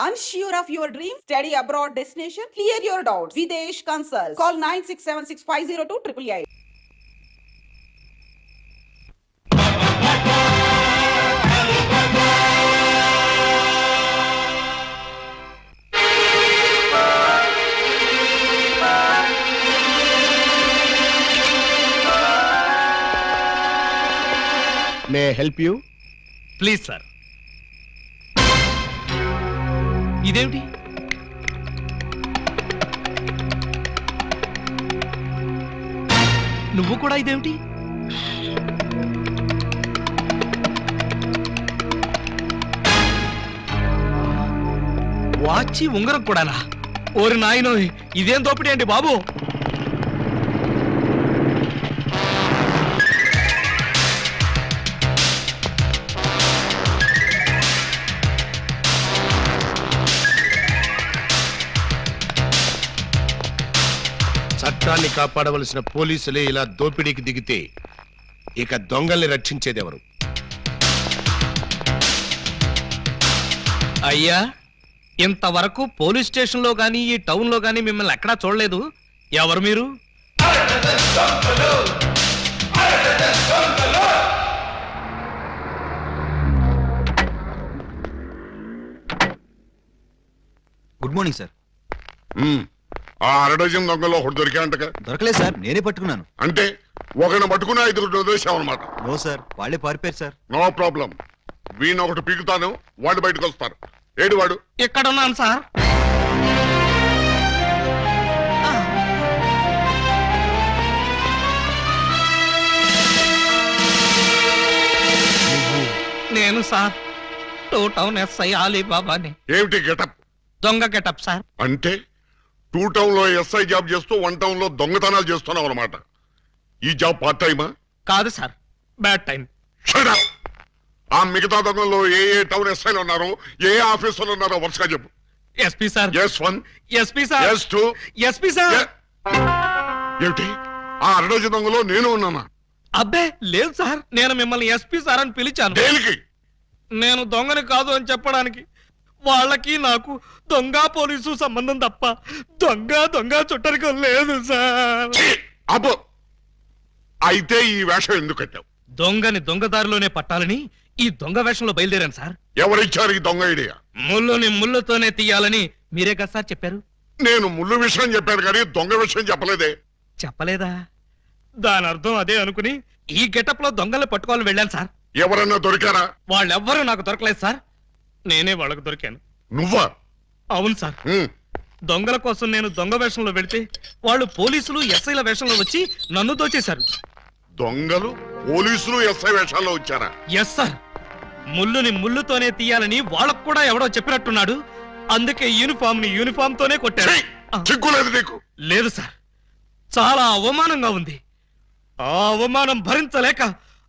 Unsure of your dream, study abroad destination, clear your doubts. Videsh Consult. Call 9676502888. May I help you? Please, sir. ఇదేమిటి? నువ్వు కూడా ఇదేమిటి? వాచి ఉంగరం కూడానా? ఓరి నాయనో ఇదేం దోపిడీ అండి బాబు? చట్టాన్ని కాపాడవలసిన పోలీసులే ఇలా దోపిడీకి దిగితే ఇక దొంగల్ని రక్షించేదెవరు? అయ్యా ఇంతవరకు పోలీస్ స్టేషన్లో గానీ ఈ టౌన్లో గానీ మిమ్మల్ని ఎక్కడా చూడలేదు. ఎవరు మీరు? Good morning sir. ఆ అరడజన్ దొంగలో ఒకటి దొరికాయంటగా దొరకలేదు సార్ నేనే పట్టుకున్నాను. అంటే ఒకరిని పట్టుకుని ఐదుగురు వదిలేసామన్నమాట నో సార్ వాళ్ళే పారిపోయారు సార్. No problem. వీణ ఒకటి పీకుతాను వాళ్ళు బయటకు వస్తారు. ఏడు వాడు? ఇక్కడ ఉన్నాను సార్? నేను సార్ టూ టౌన్ ఎస్ఐ అలీబాబాని ఏమిటి గెటప్? దొంగ గెటప్ సార్. అంటే? టూ టౌన్లో ఎస్ఐ జాబ్ చేస్తూ వన్ టౌన్లో దొంగతనాలు చేస్తున్నావు అనమాట ఈ జాబ్ పార్ట్ టైమా కాదు sir bad time Shut up! ఆ మిగతా దొంగల్లో ఏ ఏ టౌన్ ఎస్ఐలు ఉన్నారో ఏ ఆఫీసర్లు ఉన్నారో వరుసగా చెప్పు. SP sir. S one SP sir. S two SP sir. ఏమిటి? ఆ అరడజన్ దొంగలో నేను ఉన్నానా? అబ్బే లేదు సార్. నేను మిమ్మల్ని ఎస్పీ సార్ అని పిలిచాను. దేనికి? నేను దొంగని కాదు అని చెప్పడానికి. వాళ్ళకి నాకు దొంగ పోలీసు సంబంధం తప్ప దొంగ దొంగ చుట్టరికం లేదు సార్! అబ్బో! అయితే ఈ వేషం ఎందుకు కట్టావు? దొంగని దొంగదారిలోనే పట్టాలని ఈ దొంగ వేషంలో బయలుదేరాను సార్. ఎవరిచ్చారు ఈ దొంగ ఐడియా? ముళ్ళుని ముళ్ళుతోనే తీయాలని మీరే కదా సార్ చెప్పారు. నేను ముళ్ళు విషయం చెప్పాను కానీ దొంగ విషయం చెప్పలేదే. చెప్పలేదా? దాని అర్థం అదే అనుకుని ఈ గెటప్లో దొంగలు పట్టుకోవాలని వెళ్ళాను సార్. ఎవరన్నా దొరికారా? వాళ్ళెవ్వరూ నాకు దొరకలేదు సార్. నేనే వాళ్ళకు దొరికాను. నువ్వా? అవును సార్. దొంగల కోసం నేను దొంగ వేషంలో వెళితే వాళ్ళు పోలీసులు ఎస్ఐల వేషంలో వచ్చి నన్ను దోచేశారు. దొంగలు పోలీసులు ఎస్ఐ వేషాల్లో వచ్చారా? Yes sir. ముళ్ళుని ముళ్ళుతోనే తీయాలని వాళ్ళకు కూడా ఎవడో చెప్పినట్టున్నాడు. అందుకే యూనిఫామ్ని యూనిఫామ్ తోనే కొట్టారు నీకు. లేదు సార్. చాలా అవమానంగా ఉంది. ఆ అవమానం భరించలేక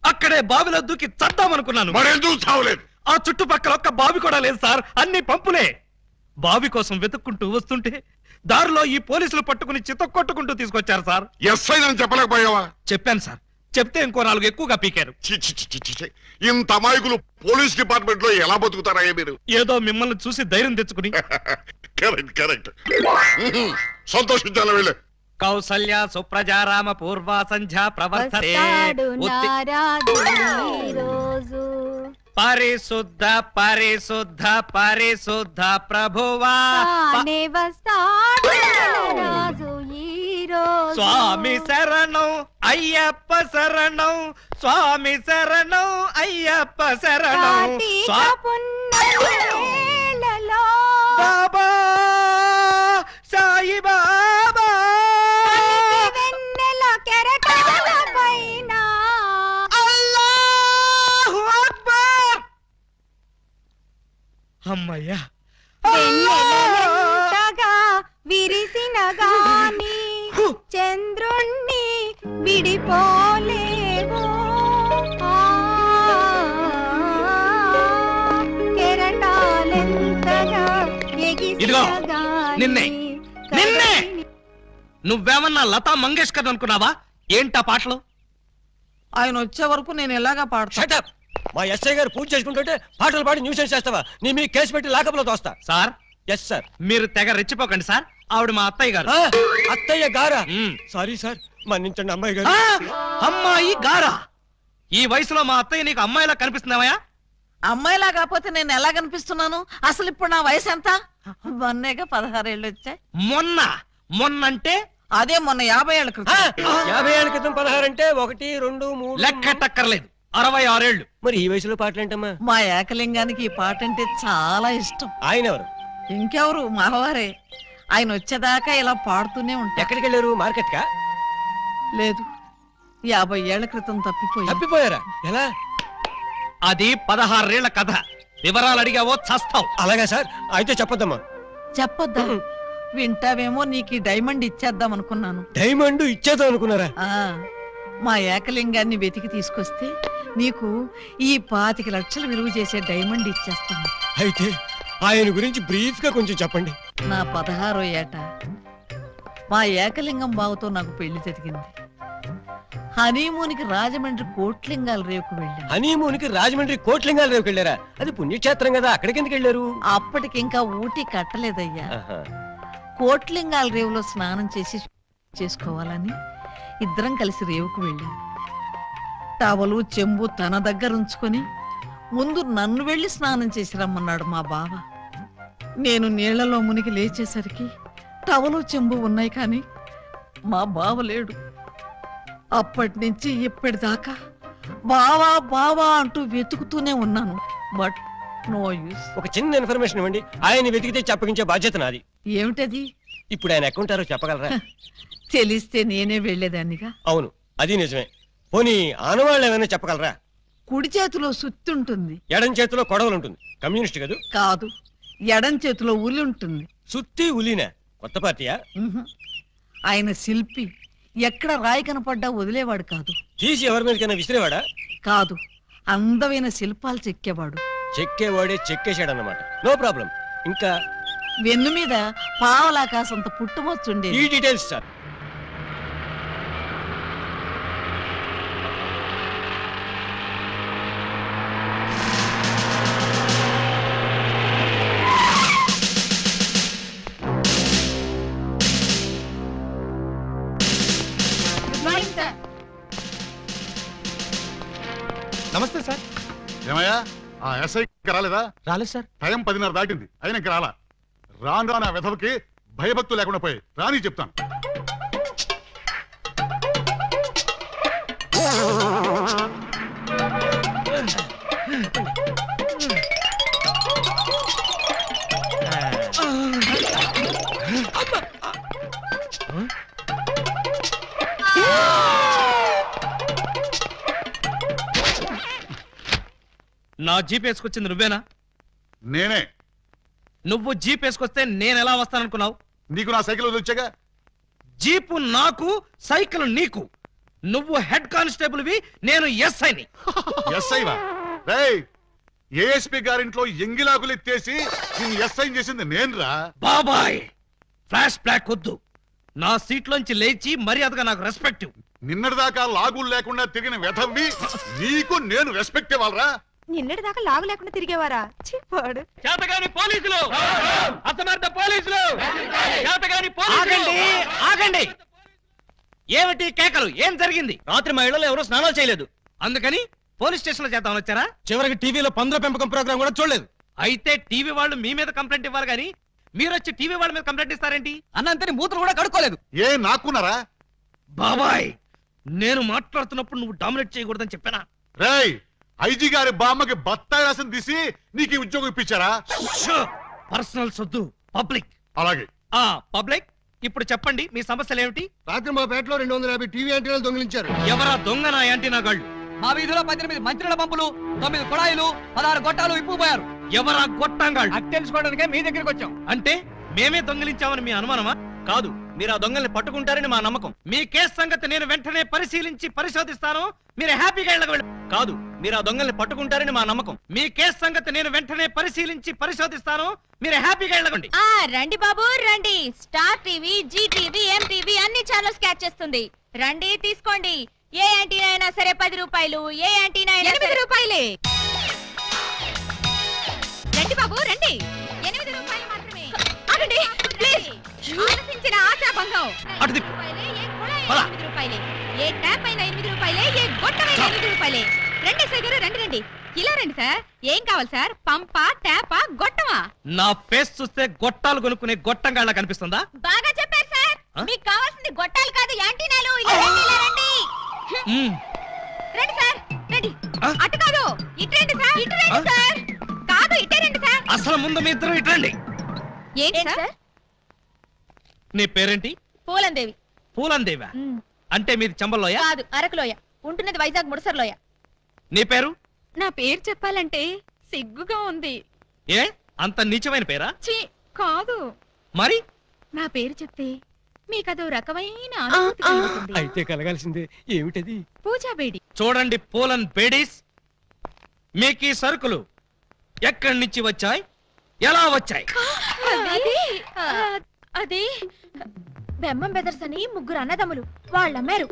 అక్కడే బావిలో దూకి చద్దామనుకున్నాను. మరెందుకు చావలేదు? ఆ చుట్టుపక్కల ఒక్క బావి కూడా లేదు సార్. అన్ని పంపులే. బావి కోసం వెతుక్కుంటూ వస్తుంటే దారిలో ఈ పోలీసులు పట్టుకుని చితక్కొట్టుకుంటూ తీసుకొచ్చారు సార్. ఎస్ఐ చెప్పలేకపోయావా? చెప్పాను సార్. చెప్తే ఇంకో నాలుగు ఎక్కువగా పీకారు. చి, చి, చి, చి, చి, చి. ఇంత అమాయకులు పోలీస్ డిపార్ట్మెంట్లో ఎలా బతుకుతారా మీరు? ఏదో మిమ్మల్ని చూసి ధైర్యం తెచ్చుకుని. Correct correct. సంతోషించాలి వెళ్ళి. కౌసల్య సుప్రజారామ పూర్వ సంధ్యా ప్రవర్తతే వస్తాడు ఉత్తి- నారాజు ఈ రోజు. పరిశుద్ధ పరిశుద్ధ పరిశుద్ధ ప్రభువా. తానే వస్తాడు రాజు స్వామి శరణం అయ్యప్ప శరణం. స్వామి శరణం అయ్యప్ప శరణం. కార్తీక స్వా- పున్నమేలలో బాబా సాయి బాబా పలికి అమ్మయ్యా. వెన్నెలెంతగా విరిసిన గాని చంద్రుణ్ణి విడిపోలేవు. ఆ, కెరటాలెంతగా ఎగిసిన ఇదిగో, గాని నిన్నే, నువ్వేమన్నా లతా మంగేష్కర్ అనుకున్నావా? ఏంటా పాటలు? ఆయన వచ్చే వరకు నేను ఎలాగా పాడతా? షటప్ మా ఎస్ఐ గారు పూజ చేసుకుంటుంటే పాటలు పాడి న్యూసెన్స్ చేస్తావా? నీ మీ కేసు పెట్టి లాకప్లో తోస్తా. సార్? ఎస్ సార్ మీరు తెగ రెచ్చిపోకండి సార్. ఆవిడ మా అత్తయ్య గారు. అత్తయ్య గారా. Sorry sir. మన్నించండి అమ్మాయి గారు. అమ్మాయి గారా? ఈ వయసులో మా అత్తయ్య నీకు అమ్మాయిలా కనిపిస్తున్నావా అమ్మాయిలా కాకపోతే నేను ఎలా కనిపిస్తున్నాను? అసలు ఇప్పుడు నా వయసు ఎంత? మొన్నేగా పదహారేళ్ళు వచ్చాయి. మొన్న మొన్నంటే? అదే మొన్న యాభై ఏళ్ళ క్రితం. యాభై ఏళ్ళ క్రితం పదహారు అంటే ఒకటి రెండు మూడు లెక్కటక్కర్లేదు అరవై ఆరేళ్ళు మరి ఈ వయసులో పాటలు ఏంటమ్మా మా ఏకలింగానికి ఈ పాట అంటే చాలా ఇష్టం. ఆయన ఎవరు ఇంకెవరు? మావారే ఆయన వచ్చేదాకా ఇలా పాడుతూనే ఉంటా ఎక్కడికి వెళ్ళారు మార్కెట్ కా లేదు. యాభై ఏళ్ళ క్రితం తప్పిపోయి. తప్పిపోయారా? ఎలా? అది పదహారేళ్ళ కథ. వివరాలు అడిగావో చస్తావు. అలాగా సార్. అయితే చెప్పొద్దమ్మా. చెప్పొద్దా? వింటావేమో నీకు ఈ డైమండ్ ఇచ్చేద్దాం అనుకున్నాను. డైమండ్ ఇచ్చేద్దాం అనుకున్నారా? ఆ. మా ఏకలింగాన్ని వెతికి తీసుకొస్తే నీకు ఈ పాతిక లక్షలు విలువ చేసే డైమండ్ ఇచ్చేస్తాను. అయితే ఆయన గురించి బ్రీఫ్గా కొంచెం చెప్పండి. నా పదహారో ఏట. మా ఏకలింగం బావతో నాకు పెళ్ళి జరిగింది. హనీమూన్కి రాజమండ్రి కోట్లింగాల రేవుకు వెళ్ళాను. హనీమూన్కి రాజమండ్రి కోట్లింగాల రేవుకి వెళ్ళారా? అది పుణ్యక్షేత్రం కదా అక్కడికి ఎందుకు వెళ్ళారు అప్పటికింకా ఊటీ కట్టలేదయ్యా. కోట్లింగాల రేవులో స్నానం చేసి చేసుకోవాలని ఇద్దరం కలిసి రేవుకు వెళ్ళాం. టవలు చెంబు తన దగ్గర ఉంచుకొని ముందు నన్ను వెళ్ళి స్నానం చేసి రమ్మన్నాడు మా బావ. నేను నీళ్ళలో మునిగి లేచేసరికి టవలు చెంబు ఉన్నాయి కానీ మా బావ లేడు. అప్పటి నుంచి ఇప్పటిదాకా బావా బావా అంటూ వెతుకుతూనే ఉన్నాను. But no use. ఒక చిన్న ఇన్ఫర్మేషన్ ఇవ్వండి. ఆయన వెతికితే చెప్పగించే బాధ్యత నాది. ఏమిటది? ఇప్పుడు ఆయన ఎక్కడుంటారో చెప్పగలరా? తెలిస్తే నేనే వెళ్ళేదాన్నిగా. అవును అది నిజమే. పోనీ ఆనవాళ్ళు ఏమైనా చెప్పగలరా? కుడి చేతిలో సుత్తి ఉంటుంది ఎడం చేతిలో కొడవలు ఉంటుంది కమ్యూనిస్ట్ కదూ? కాదు. ఎడం చేతిలో ఉలి ఉంటుంది సుత్తి ఉలీనా? కొత్త పార్టీయా? ఉహు. ఆయన శిల్పి. ఎక్కడ రాయి కనపడ్డా వదిలేవాడు కాదు. తీసి ఎవరి మీదకైనా విసిరేవాడా? కాదు. అందమైన శిల్పాలు చెక్కేవాడు. చెక్కేవాడే చెక్కేశాడన్నమాట. No problem. ఇంకా వెన్ను మీద పావలాకాశంత పుట్టుమొచ్చుండేది. ఈ డీటెయిల్స్ సార్. నమస్తే. సార్. ఏమయ్యా? ఆ ఎస్ఐ ఇంకా రాలేదా? రాలేదు సార్. టైం పదిన్నర దాటింది. అయినా ఇంకా రాలా? రాను రాను ఆ వెధవకి భయభక్తులు లేకుండా పోయి రాని చెప్తాను. నా జీప్ వేసుకొచ్చింది నువ్వేనా? నేనే. నువ్వు జీప్ వేసుకొస్తే నేను ఎలా వస్తాననుకున్నావు? నీకు నా సైకిల్ వదిలిచ్చాగా జీపు నాకు సైకిల్ నీకు. నువ్వు హెడ్ కానిస్టేబుల్ వి నేను ఎస్ఐని. ఎస్ఐ వా రేయ్ ఏఎస్పీ గారింట్లో ఎంగిలాకులు ఎత్తేసి నేను ఎస్ఐ చేసింది నేనురా. బాబాయ్ ఫ్లాష్ బ్లాక్ వద్దు. నా సీట్లోంచి లేచి మర్యాదగా నాకు రెస్పెక్ట్ నిన్నటిదాకా లాగులు లేకుండా తిరిగిన వెధవ్వి నీకు నేను రెస్పెక్ట్ ఇవ్వాలరా. నిన్నటి దాకా లాగు లేకుండా తిరిగేవారా చిప్పాడు చేతగాని పోలీసులు! అసమర్థ పోలీసులు! చేతగాని ఆగండి ఆగండి! ఏమిటి కేకలు? ఏం జరిగింది? రాత్రి మా ఇళ్ళలో ఎవరూ స్నానాలు చేయలేదు. అందుకని పోలీస్ స్టేషన్లో చేద్దామని వచ్చారా? చివరికి టీవీలో పందుల పెంపకం ప్రోగ్రామ్ కూడా చూడలేదు. అయితే టీవీ వాళ్ళు మీ మీద కంప్లైంట్ ఇవ్వాలి కానీ మీరు వచ్చి టీవీ వాళ్ళ మీద కంప్లైంట్ ఇస్తారేంటి? అన్నంతని మూతలు కూడా కడుక్కోలేదు. ఏ నాకున్నారా? బాబాయ్ నేను మాట్లాడుతున్నప్పుడు నువ్వు డామినేట్ చేయకూడదని చెప్పానా? రేయ్ ఐజీ గారి బామ్మకి బత్తాయి రాసం తీసి నీకు ఈ ఉద్యోగం ఇప్పించారా? పర్సనల్ సొద్దు. పబ్లిక్. అలాగే. ఆ పబ్లిక్ ఇప్పుడు చెప్పండి మీ సమస్యలు ఏమిటి? రాత్రి మా పేటలో రెండు వందల యాభై టీవీ యాంటీనాలు దొంగిలించారు. ఎవరా దొంగ నా యాంటీనా గాళ్ళు? మా వీధిలో పద్దెనిమిది మంత్రుల పంపులు తొమ్మిది కుళాయిలు పదహారు గొట్టాలు ఇప్పుపోయారు ఎవరా గొట్టంగాళ్ళు అది తెలుసుకోవడానికే మీ దగ్గరికి వచ్చాం. అంటే మేమే దొంగిలించామని మీ అనుమానమా? కాదు. మీరు ఆ దొంగల్ని పట్టుకుంటారని మా నమ్మకం. మీ కేసు సంగతి నేను వెంటనే పరిశీలించి పరిశోధిస్తాను. మీరు హ్యాపీగా ఇళ్ళకి వెళ్ళ కాదు మీరు ఆ దొంగల్ని పట్టుకుంటారని మా నమ్మకం. మీ కేసు సంగతి నేను వెంటనే పరిశీలించి పరిశోధిస్తాను. మీరు హ్యాపీగా వెళ్ళకండి ఆ రండి బాబు రండి. Star TV Zee TV MTV అన్ని ఛానల్స్ క్యాచ్ చేస్తుంది. రండి తీసుకోండి. ఏ యాంటీనా అయినా సరే పది రూపాయలు ఏ యాంటీనా అయినా ఎనిమిది రూపాయలే. రండి బాబు రండి. ఎనిమిది రూపాయలు మాత్రమే. ఆగండి ప్లీజ్. ఆలోచించిన ఆశాభంగం. అటు తిప్పు. రూపాయలే, ఏ కుళాయి పద. ఎనిమిది రూపాయలే ఏ ట్యాప్ అయినా ఎనిమిది రూపాయలే ఏ గొట్టమైనా ఎనిమిది రూపాయలే. రండి సార్ గారు రండి రండి. ఇలా రండి సార్. ఏం కావాలి సార్? పంపా ట్యాపా గొట్టమా? నా ఫేస్ చూస్తే గొట్టాలు కొనుక్కునే గొట్టంగాళ్ళ కనిపిస్తుందా? బాగా చెప్పారు సార్. ఆ? మీకు కావాల్సింది గొట్టాలు కాదు యాంటీనాలు. ఇలా రండి ఇలా రండి. మ్మ్. రండి సార్ రండి. ఆ? అటు కాదు ఇటు రండి సార్ ఇటు రండి ఆ? సార్. కాదు ఇటే రండి సార్. అసలు ముందు మీ ఇద్దరు ఇట్రండి ఏంటి సార్? నీ పేరేంటి? పూలందేవి. పూలందేవా? అంటే మీది చంబల్లోయ? కాదు అరకులోయ. ఉంటున్నది వైజాగ్ ముడసర్లోయ. నీ పేరు? నా పేరు చెప్పాలంటే సిగ్గుగా ఉంది. ఏ? అంత నీచమైన పేరా? ఛీ కాదు. మరి? నా పేరు చెప్తే మీకదో రకమైన అనుభూతి కలుగుతుంది అయితే కలగాల్సిందే. ఏమిటది? పూజా బేడి. చూడండి పూలన్ బేడీస్. మీకు ఈ సరుకులు ఎక్కడి నుంచి వచ్చాయి? ఎలా వచ్చాయి? అది ఆ, అది బెమ్మం బెదర్స్ అని ముగ్గురు అన్నదమ్ములు. వాళ్ళమ్మారు.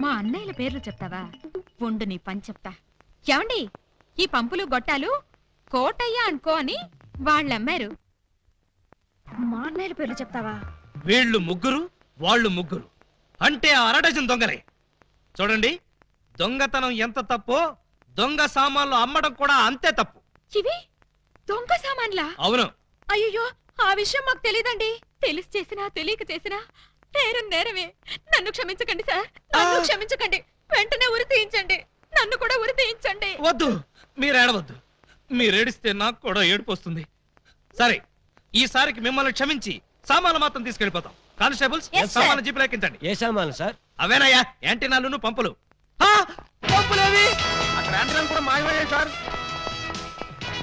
మా అన్నయ్యల పేర్లు చెప్తావా? ఉండు నీ పని చెప్తా. ఏమండి? ఈ పంపులు గొట్టాలు కోటయ్య అనుకో అని వాళ్ళమ్మారు. మా అన్నయ్యల పేర్లు చెప్తావా? వీళ్ళు ముగ్గురు వాళ్ళు ముగ్గురు. అంటే ఆ అరడజన్ దొంగలే. చూడండి దొంగతనం ఎంత తప్పో దొంగ సామాన్లు అమ్మడం కూడా అంతే తప్పు. ఇవి దొంగ సామాన్లా? అవును. అయ్యో ఆ విషయం మాకు తెలియదండి తెలిసి చేసినా తెలియక చేసినా నేరం నేరమే. నన్ను క్షమించకండి సార్. నన్ను క్షమించకండి. వెంటనే ఉరి తీయించండి. నన్ను కూడా ఉరి తీయించండి. వద్దు. మీరు ఏడవద్దు. మీరు ఏడిస్తే నాకు కూడా ఏడుపు వస్తుంది. సరే ఈసారికి మిమ్మల్ని క్షమించి సామాన్లు మాత్రం తీసుకెళ్ళిపోతాం. కానిస్టేబుల్స్. సామాన్లు జీపులు ఎక్కించండి. ఏ సామాను సార్? అవేనయ్యా యాంటీనాలు పంపులు. పంపులేవి? అక్కడ యాంటీనాలు కూడా మాయమయ్యాయి సార్.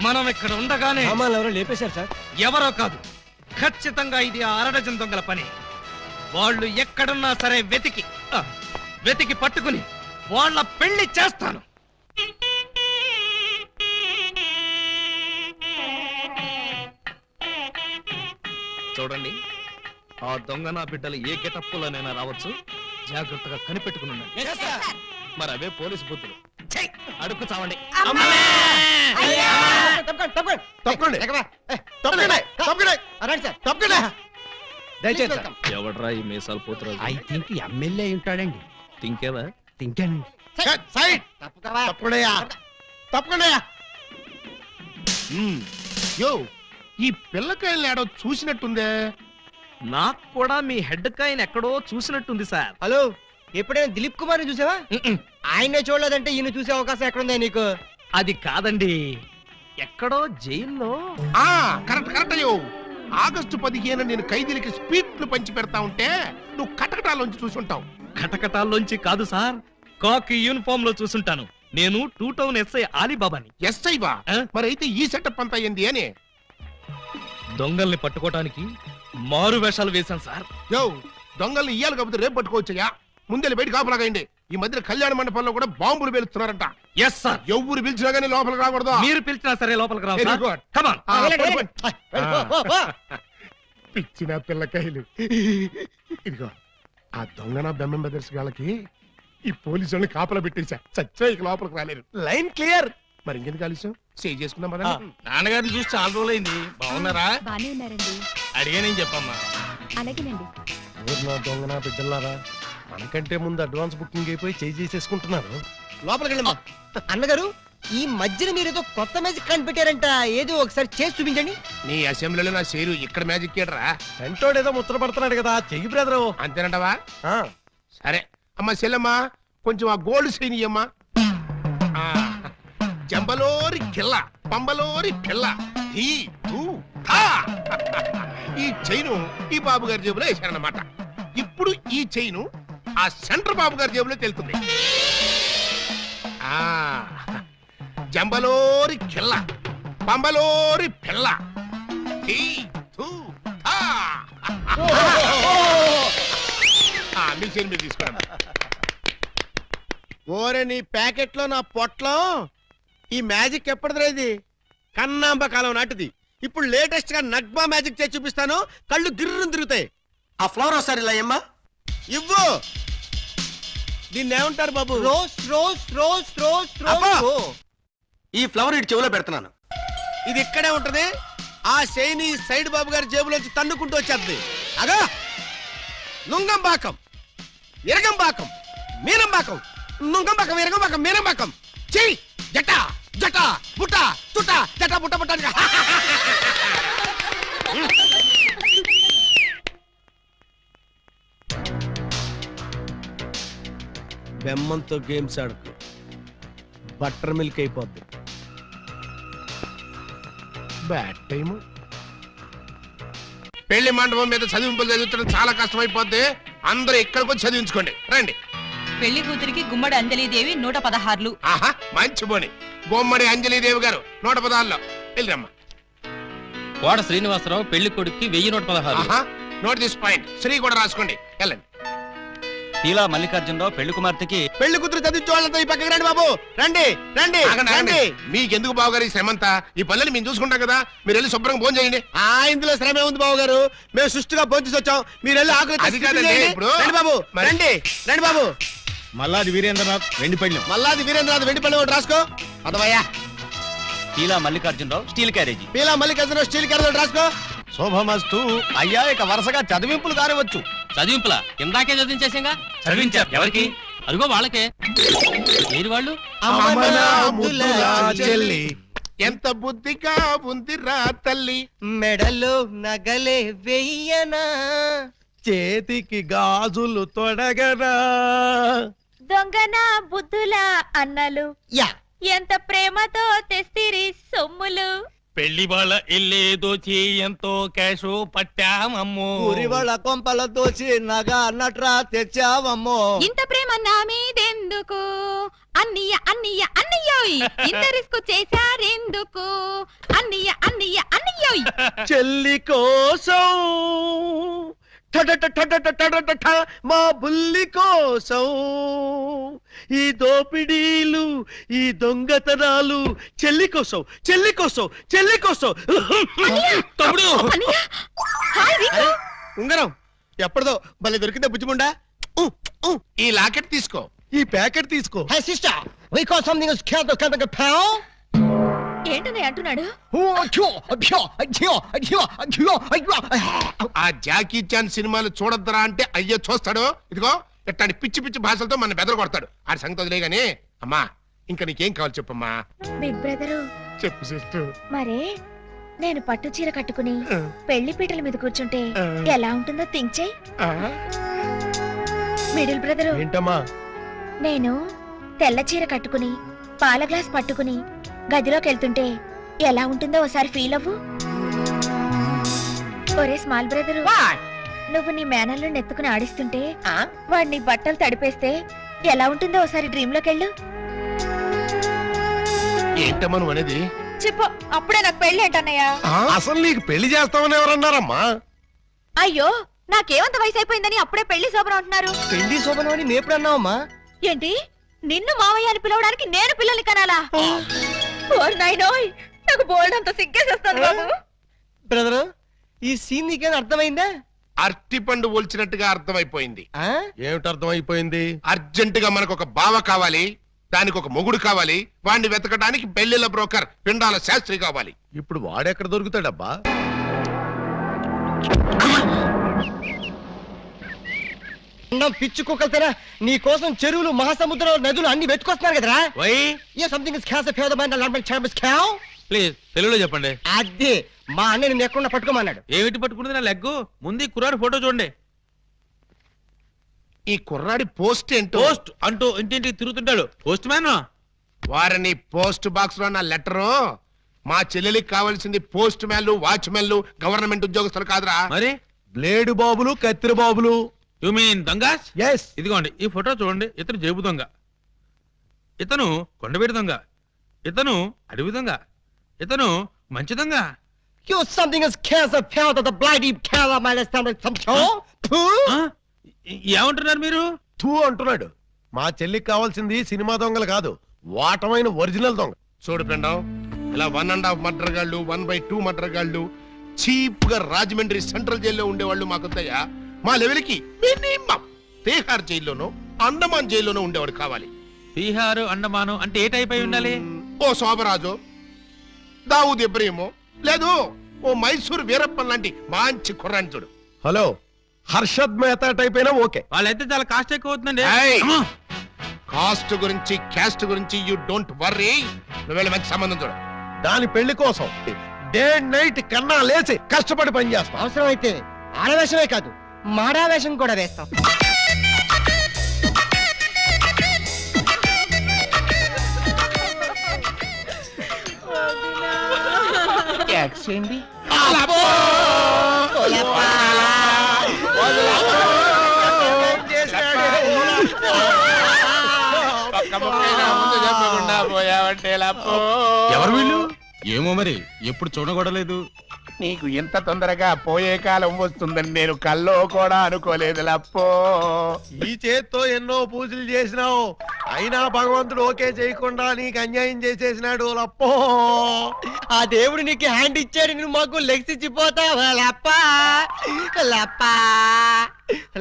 మనం ఇక్కడ ఉండగానే సామాన్లు ఎవరో లేపేశారు సార్. ఎవరో కాదు ఖచ్చితంగా ఇది ఆ అరడజన్ దొంగల పని. వాళ్ళు ఎక్కడున్నా సరే వెతికి ఆ, వెతికి పట్టుకుని వాళ్ళ పెళ్ళి చేస్తాను. చూడండి ఆ దొంగ నా బిడ్డలు ఏ గెటప్పులోనైనా రావచ్చు. జాగ్రత్తగా కనిపెట్టుకుని ఉండండి. మరి అవే పోలీసు బుద్ధులు! అడుక్కు చావండి. ఎవడ్రా ఈ మీసాలు పోతురాజు? ఐ థింక్ ఎమ్మెల్యే ఉంటాడండి. తింకేవా? తప్పకుండా యో ఈ పిల్లకాయలు ఏడో చూసినట్టుందే? నాకు కూడా మీ హెడ్ కాయిన్ ఎక్కడో చూసినట్టుంది సార్. హలో ఎప్పుడైనా దిలీప్ కుమార్ చూసావా. ఆయనే చూడలేదంటే ఈయన చూసే అవకాశం ఎక్కడుందా నీకు? అది కాదండి. ఎక్కడో జైల్లో. ఆ కరెక్ట్ కరెక్ట్ అయ్యో. ఆగస్టు పదిహేను నేను ఖైదీలకి స్పీట్లు పంచి పెడతా ఉంటే నువ్వు కటకటాలోంచి చూసుంటావు కటకటాల్లోంచి కాదు సార్ కాకి యూనిఫామ్లో చూసుంటాను. నేను టూ టౌన్ ఎస్ఐ ఆలీబాబాని. ఎస్ఐ బా ఆ? మరి అయితే ఈ సెటప్ అంతా ఏంది అని? దొంగల్ని పట్టుకోవటానికి మారు వేషాలు వేశాను సార్. యో దొంగల్ని ఇయ్యాలి కాకపోతే రేపు పట్టుకోవచ్చయ్యా. ముందే బయట కాపలాగండి ఈ మధ్య కళ్యాణ మండపంలో కూడా బాంబులు పేలుస్తున్నారంట. ఎస్ సార్ ఎవ్వరు పిలిచినా గానీ లోపలికి రాకూడదు? మీరు పిలిచినా సరే లోపలికి రావు Very good. ఆ. పిచ్చిన పిల్లకాయలు. ఇదిగో ఆ దొంగన బెమ్మం బెదర్స్ గాళ్ళకి ఈ పోలీసు వాళ్ళని కాపలా పెట్టేశా. చచ్చా ఇక లోపలికి రాలేరు లైన్ క్లియర్. మరి ఇంకెందుకు ఆలస్యం? సేవ్ చేసుకుందాం పదా నాన్నగారిని చూసి చాలా రోజులైంది. బాగున్నారా? బానే ఉన్నారండి. అడిగానేం చెప్పమ్మా? అలాగేనండి. ఊర్లో దొంగన బిడ్డలారా మనకంటే ముందు అడ్వాన్స్ బుకింగ్ అయిపోయి చేయి చేసేసుకుంటున్నారు. లోపలికి వెళ్ళమ్మా అన్నగారు ఈ మధ్యన మీరు ఏదో కొత్త మ్యాజిక్ కనిపెట్టారంట. ఏదో ఒకసారి చేసి చూపించండి. నీ అసెంబ్లీలో నా షేరు ఇక్కడ మ్యాజిక్ ఏడరా వెంటోడు ఏదో ముచ్చట పడుతున్నాడు కదా చెయ్యి బ్రదరు. అంతేనంటవా? సరే. అమ్మా సెల్లమ్మా కొంచెం ఆ గోల్డ్ సైన్ ఇయ్యమ్మా. ఆ, జంబలోరి కిల్ల పంబలోరి పిల్ల. ధా. ఈ చైను ఈ బాబు గారి జేబులో వేశారన్నమాట. ఇప్పుడు ఈ చైను ఆ సెంటర్ బాబు గారి జేబులో తెలుతుంది. ఆ జంబలోరి కిల్ల పంబలోరి పిల్ల. ఆ, మీ చైన్ మీరు ఓరే నీ ప్యాకెట్లో నా పొట్లం ఈ మ్యాజిక్ ఎప్పటిదిరా ఇది? కన్నాంబ కాలం నాటిది. ఇప్పుడు లేటెస్ట్గా నగ్మా మ్యాజిక్ చేసి చూపిస్తాను. కళ్ళు గిర్రం తిరుగుతాయి. ఆ ఫ్లవర్ ఒకసారి ఇలా ఇవ్వు. దీన్ని ఏమంటారు బాబు రోజ్ రోజ్ రోజ్ రోజ్ అబ్బా! ఈ ఫ్లవర్ ఇటు చెవిలో పెడుతున్నాను. ఇది ఇక్కడే ఉంటది. ఆ శైని సైడ్ బాబు గారి జేబులోంచి తన్నుకుంటూ వచ్చేది అగా! నుంగంబాకం ఇరగంబాకం మీనంబాకం నుంగంబాకం ఇరగంబాకం మీనంబాకం చెయ్యి! జట జట బుట్ట తుట జట బుట్ట బుట్ట అని. బెమ్మంతో గేమ్స్ ఆడుకు బట్టర్ మిల్క్ అయిపోద్ది. Bad time. పెళ్ళి మండపం మీద చదివింపులు చదివించడం చాలా కష్టమైపోద్ది. అందరూ ఇక్కడికి వచ్చి చదివించుకోండి. రండి. పెళ్ళి కూతురికి గుమ్మడి అంజలిదేవి నూట పదహార్లు. ఆహా మంచి బోని. బొమ్మడి అంజలీదేవి గారు నూట పదాల్లో వెళ్ళరమ్మా. కోట శ్రీనివాసరావు పెళ్ళి కొడుక్కి వెయ్యి నూట పదహారు ఆహా నోట్ దిస్ పాయింట్. శ్రీ కూడా రాసుకోండి. వెళ్ళండి. తీలా మల్లికార్జునరావు పెళ్ళి కుమార్తెకి పెళ్ళి కూతురు చదివించే వాళ్ళంతా ఈ పక్కకి రండి బాబు. రండి రండి ఆగండి, ఆగండి. రండి. మీకెందుకు బావగారు ఈ శ్రమంతా? ఈ పనులు మేము చూసుకుంటాం కదా. మీరు వెళ్ళి శుభ్రంగా భోజనం చేయండి. ఆ ఇందులో శ్రమే ఉంది బాబు గారు మేము సుష్టిగా భోజనం వచ్చాం. మీరు వెళ్ళి ఆకులు అది కాదండి, ఇప్పుడు. రండి బాబు మరి- రండి రండి బాబు. మల్లాది వీరేంద్రనాథ్ వెండి పళ్ళెం. మల్లాది వీరేంద్రనాథ్ వెండి పళ్ళి ఒకటి రాసుకో. అదవయ్యా తీలా మల్లికార్జునరావు స్టీల్ క్యారేజీ. పీలా మల్లికార్జున స్టీల్ క్యారెట్ ఒకటి రాసుకో. శోభమస్తు అయ్యా ఇక వరుసగా చదివింపులు కానివచ్చు చదివింపులా? ఇందాకే చదివించేసాగా చదివించారు ఎవరికి? అదిగో వాళ్ళకే. ఏది వాళ్ళు? అమల ముద్దుల చెల్లి. ఎంత బుద్ధిగా ఉందిరా తల్లి. మెడలో నగలే వెయ్యనా. చేతికి గాజులు తొడగనా. దొంగన బుద్ధుల అన్నలు. యా. ఎంత ప్రేమతో తెస్తిరి సొమ్ములు. పెళ్ళి వాళ్ళ ఇల్లే దోచి ఎంతో క్యాష్ పట్టామమ్మో. ఊరి వాళ్ళ కొంపల దోచి నగ నట్రా తెచ్చావమ్మో. ఇంత ప్రేమ నా మీదెందుకు? అన్నయ్య అన్నయ్య అన్నయ్యోయ్. ఇంత రిస్క్ చేశారెందుకు? అన్నయ్య అన్నయ్య అన్నయ్యోయ్. చెల్లి కోసం మా బుల్లి కోసం ఈ దోపిడీలు ఈ దొంగతనాలు చెల్లి కోసం చెల్లి కోసం చెల్లి కోసం. తమ్ముడు! ఉంగరం ఎప్పటిదో భలే దొరికిందా బుజ్జిముండా. ఈ లాకెట్ తీసుకో. ఈ ప్యాకెట్ తీసుకో. హే సిస్టర్ వి కాల్ అంటున్నాడు? ఆ జాకీ చాన్ సినిమాలు చూడొద్దరా అంటే అయ్యో చూస్తాడు. ఇదిగో ఇట్లాంటి పిచ్చి పిచ్చి భాషలతో మన బెదర కొడతాడు. ఆడి సంగతి వదిలే గానీ అమ్మా ఇంకా నీకేం కావాలి చెప్పమ్మా? Big brother. చెప్పు సిస్టర్ మరే నేను పట్టు చీర కట్టుకుని పెళ్ళి పీటల మీద కూర్చుంటే ఎలా ఉంటుందో థింక్ చెయ్. మిడిల్ బ్రదరు ఏంటమ్మా? నేను తెల్ల చీర కట్టుకుని పాల గ్లాస్ పట్టుకుని గదిలోకి వెళ్తుంటే ఎలా ఉంటుందో ఒకసారి ఫీల్ అవ్వు. ఒరే స్మాల్ బ్రదరు నువ్వు నీ మేనల్లో నెత్తుకుని ఆడిస్తుంటే వాడు నీ బట్టలు తడిపేస్తే ఎలా ఉంటుందో ఒకసారి డ్రీమ్లోకి వెళ్ళు. ఏంటమ్మా నువ్వు అనేది? చెప్పు అప్పుడే నాకు పెళ్ళి ఏంటన్నయ్యా? అసలు నీకు పెళ్ళి చేస్తామని ఎవరన్నారమ్మా? అయ్యో నాకేమంత వయసు అయిపోయిందని అప్పుడే పెళ్ళి శోభనం అంటున్నారు? పెళ్ళి శోభనం అని నేప్పుడు అన్నావమ్మా. ఏంటి? నిన్ను మావయ్య అని పిలవడానికి నేను పిల్లల్ని కనాలా? ఓరి నాయనోయ్ నాకు సిగ్గేసేస్తాను బాబు. బ్రదర్ ఈ సీన్ నీకేం అర్థమైందా? అరటి పండు ఒలిచినట్టుగా అర్థమైపోయింది. ఏమిటి అర్థమైపోయింది? అర్జెంట్గా మనకు ఒక బావ కావాలి దానికి ఒక మొగుడు కావాలి వాడిని వెతకడానికి పెళ్ళిళ్ళ బ్రోకర్ పిండాల శాస్త్రి కావాలి. ఇప్పుడు వాడెక్కడ దొరుకుతాడబ్బా? పిచ్చి కుక్కలతేనా నీ కోసం చెరువులు మహాసముద్రం నదులు అన్ని వెతుకొస్తున్నారు కదరా. ఏ సంథింగ్ ఇస్ క్యాస్ ఖావ్ ప్లీజ్ తెలుగులో చెప్పండి. అదే మా అన్న నిన్ను ఎక్కడ పట్టుకోమన్నాడు. ఏమిటి పట్టుకున్నది నా లెగ్గు? ముందు కుర్రాడు ఫోటో చూడండి. ఈ కుర్రాడి పోస్ట్ ఏంటో? పోస్ట్ అంటూ ఇంటింటికి తిరుగుతుంటాడు. Postman? వారిని పోస్ట్ బాక్స్లో నా లెటరు. మా చెల్లెలికి కావాల్సింది పోస్ట్ మ్యాన్లు వాచ్మెన్లు గవర్నమెంట్ ఉద్యోగస్తులు కాదురా. మరి? బ్లేడు బాబులు కత్తిరి బాబులు. యు మీన్ దొంగస్ ఎస్ ఇదిగోండి ఈ ఫోటో చూడండి. ఇతను జేబు దొంగ. ఇతను కొండవీడి దొంగ. ఇతను అడవి దొంగ. ఇతను మంచి దొంగ. You something is cancer pound of the bloody cow my stomach some ఆ? ఏ- ఏమంటున్నారు మీరు? తూ అంటున్నాడు. మా చెల్లికి కావాల్సింది సినిమా దొంగలు కాదు వాటమైన ఒరిజినల్ దొంగ. చూడు పిండం ఇలా వన్ అండ్ హాఫ్ మర్డర్ గాళ్ళు వన్ బై టూ మర్డర్ గాళ్ళు చీప్గా రాజమండ్రి సెంట్రల్ జైల్లో ఉండేవాళ్ళు మాకొద్దయ్యా. మా లెవెల్కి మినిమం. తీహార్ జైల్లోనో అండమాన్ జైల్లోనే ఉండేవాడు కావాలి. బీహారు అండమాను అంటే ఏ టైప్ అయి ఉండాలి? ఓ శోభరాజు దావుద్ ఇబ్రహీము లేదు ఓ మైసూర్ వీరప్పన్ లాంటి మంచి కుర్రాంచుడు హలో హర్షద్ మెహతా టైప్ అయినా ఓకే. వాళ్ళైతే చాలా కాస్ట్ ఎక్కువ అవుతుందండి. ఏయ్! అమ్మా! కాస్ట్ గురించి క్యాస్ట్ గురించి యూ డోంట్ వర్రీ నువ్వు వెళ్ళి మంచి సంబంధం చూడు. దాని పెళ్ళి కోసం డే నైట్ కన్నా లేచి కష్టపడి పని చేస్తాం. అవసరం అయితే ఆడవేషమే కాదు. మాడావేషం కూడా వేస్తాం. ఎవరు వీళ్ళు? ఏమో మరి ఎప్పుడు చూడకూడలేదు నీకు ఇంత తొందరగా పోయే కాలం వస్తుందని నేను కల్లో కూడా అనుకోలేదు లప్పో ఈ చేత్తో ఎన్నో పూజలు చేసినావు. అయినా భగవంతుడు ఓకే చేయకుండా నీకు అన్యాయం చేసేసినాడు లప్పో. ఆ దేవుడు నీకు హ్యాండ్ ఇచ్చాడు నువ్వు మాకు లెగ్స్ ఇచ్చిపోతావా లప్ప? లప్ప?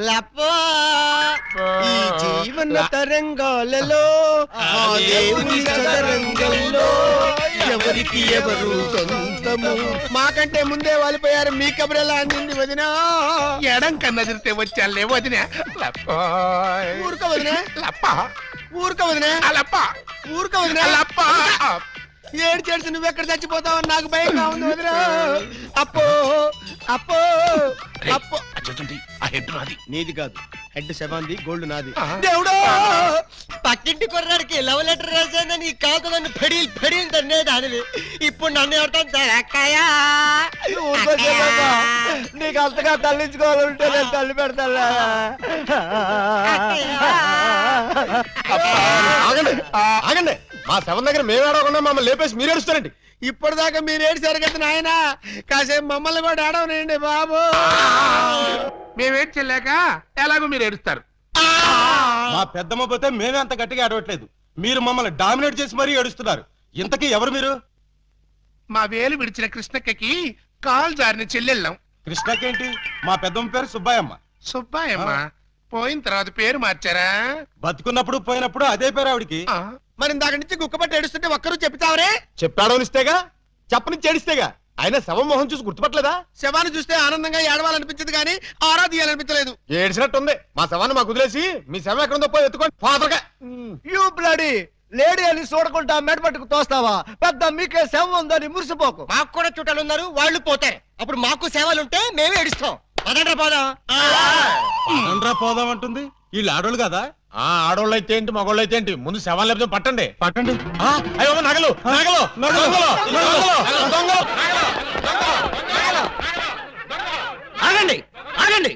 లప్ప ఈ జీవన తరంగాలలో ఆ దేవుని చదరంగంలో ఎవరికి ఎవరు సొంతము? మాకంటే ముందే వాలిపోయారు. మీ కబురెలా అందింది వదినా? ఎడం కన్నదిరితే వచ్చాలే వదిన. లప్పో ఊరుకో వదినా. లప్ప ఊరుకో వదినా. లప్ప ఊరుకో వదినా. లప్ప ఏడు చేసి నువ్వు ఎక్కడ చచ్చిపోతావు నాకు భయంగా ఉంది వదినా. అప్పో అప్పో అప్పో. ఆ హెడ్ నాది. నీది కాదు. హెడ్ శవాంది గోల్డ్ నాది. ఆ. దేవుడు! పక్కింటి కుర్రాడికి లవ్ లెటర్ రాశానని కాదు నన్ను ఫెడీల్ ఫెడీల్ తన్నే దానివి. ఇప్పుడు నన్ను ఎవరితో నీకు అంతగా తల్లించుకోవాలంటే నేను తల్లి పెడతా ఆగండి. ఆగండి. మా శవం దగ్గర మేము ఏడవకుండా మమ్మల్ని లేపేసి మీరు ఏడుస్తారండి. ఇప్పటిదాకా మీరు ఏడిసారు కదా నాయన? కాసేపు మమ్మల్ని కూడా ఏడవనండి బాబు. మేమేం చెల్లాక ఎలాగో మీరు ఏడుస్తారు. మా పెద్దమ్మ పోతే మేమే అంత గట్టిగా ఆడవట్లేదు మీరు మమ్మల్ని డామినేట్ చేసి మరీ ఏడుస్తున్నారు. ఇంతకీ ఎవరు మీరు? మా వేలు విడిచిన కృష్ణక్కకి కాల్ జారిన చెల్లెళ్ళం. కృష్ణకేంటి? మా పెద్దమ్మ పేరు సుబ్బాయమ్మ. సుబ్బాయమ్మ? పోయిన తర్వాత పేరు మార్చారా? బతుకున్నప్పుడు పోయినప్పుడు అదే పేరు ఆవిడికి. ఆ, మరి ఇందాక నుంచి గుక్కపట్టి ఏడుస్తుంటే ఒక్కరు చెప్తావరే చెప్పాడో ఇస్తేగా చెప్పని చేడిస్తేగా ఆయన శవం మొహం చూసి గుర్తుపట్టలేదా? శవాన్ని చూస్తే ఆనందంగా ఏడవాలనిపించింది కానీ ఆరా తీయాలనిపించలేదు ఏడ్చినట్టుంది. మా శవాన్ని మాకు వదిలేసి మీ శవం ఎక్కడ ఉందో పోయి ఎత్తుకోండి ఫాదర్గా యూ బ్లడీ లేడీ అని చూడకుండా మెడపట్టుకు తోస్తావా? పెద్ద మీకే శవం ఉందని మురిసిపోకు. మాకు కూడా చుట్టాలు ఉన్నారు వాళ్ళు పోతారు. అప్పుడు మాకు సేవలు ఉంటే మేమే ఏడుస్తాం. పదండ్రా పోదాం పదండ్రా పోదాం అంటుంది వీళ్ళు ఆడోళ్ళు కదా ఆ ఆడోళ్ళు అయితే ఏంటి మగోళ్ళు అయితే ఏంటి ముందు శవం లేకపోతే పట్టండి పట్టండి ఆ, అయ్యో నగలు నగలు నగలు నగలు దొంగలు ఆగండి ఆగండి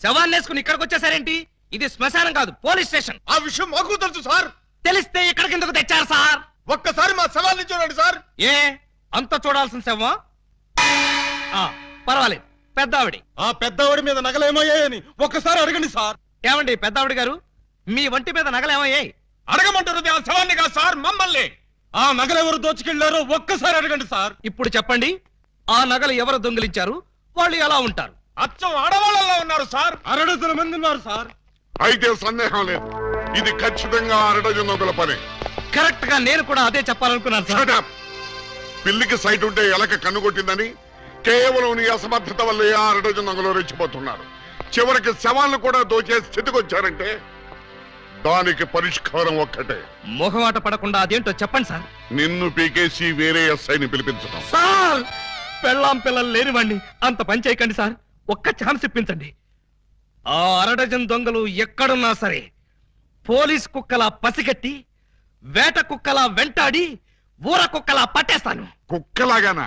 శవాన్ని వేసుకుని ఇక్కడికి వచ్చేసారేంటి ఇది శ్మశానం కాదు పోలీస్ స్టేషన్ ఆ విషయం మాకు తెలుసు సార్ తెలిస్తే ఇక్కడ కిందకు తెచ్చారు సార్ ఒక్కసారి మా శవాన్ని చూడండి సార్ ఏ అంత చూడాల్సిన శవమా ఆ, పర్వాలేదు పెద్దావిడి. ఆ పెద్దవాడి మీద నగలేమయ్యాయని ఒక్కసారి అడగండి సార్. ఏమండి పెద్దావిడి గారు? మీ వంటి మీద నగలేమయ్యాయి అడగమంటారు ఆ శవాన్ని కాదు సార్ మమ్మల్ని. ఆ నగలెవరు దోచుకెళ్ళారో ఒక్కసారి అడగండి సార్. ఇప్పుడు చెప్పండి ఆ నగలు ఎవరు దొంగిలించారు? వాళ్ళు ఎలా ఉంటారు? అచ్చం ఆడవాళ్ళలో ఉన్నారు సార్. అరడుతుల మంది ఉన్నారు సార్. అయితే సందేహం లేదు. ఇది ఖచ్చితంగా అరడజన్ వందల పని. కరెక్ట్గా నేను కూడా అదే చెప్పాలనుకున్నాను సార్. Shut up. పిల్లికి సైట్ ఉంటే ఎలక కన్ను కొట్టిందని కేవలం నీ అసమర్థత వల్లే ఆ అరడజన్ వందలు రెచ్చిపోతున్నారు. చివరికి శవాలను కూడా దోచే స్థితికి వచ్చారంటే దానికి పరిష్కారం ఒక్కటే. మొహమాట పడకుండా అదేంటో చెప్పండి సార్. నిన్ను పీకేసి వేరే ఎస్ఐని పిలిపించడం సార్ పెళ్ళాం పిల్లలు లేనివ్వండి అంత పని చేయకండి సార్. ఒక్క ఛాన్స్ ఇప్పించండి. ఆ అరడజన్ దొంగలు ఎక్కడున్నా సరే పోలీస్ కుక్కలా పసిగట్టి వేట కుక్కలా వెంటాడి ఊర కుక్కలా పట్టేస్తాను. కుక్కలాగానా!